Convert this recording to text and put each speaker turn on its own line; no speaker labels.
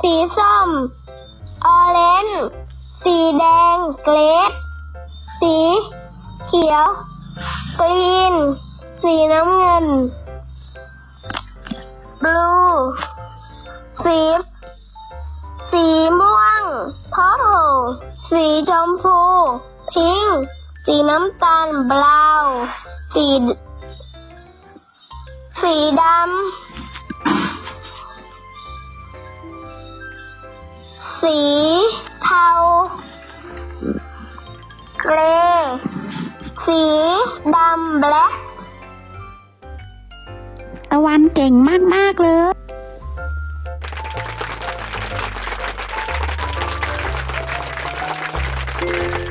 สีส้ม ออเรนจ์สีแดงเกรดสีเขียว กรีน สีน้ำเงิน บลู สีสีม่วงพอโสีชมพู พิงสีน้ำตาลบราว สี สีดำ สีเทาเกรย์สีดำแบล็ค
ตะวันเก่งมากมากเลย Thank you.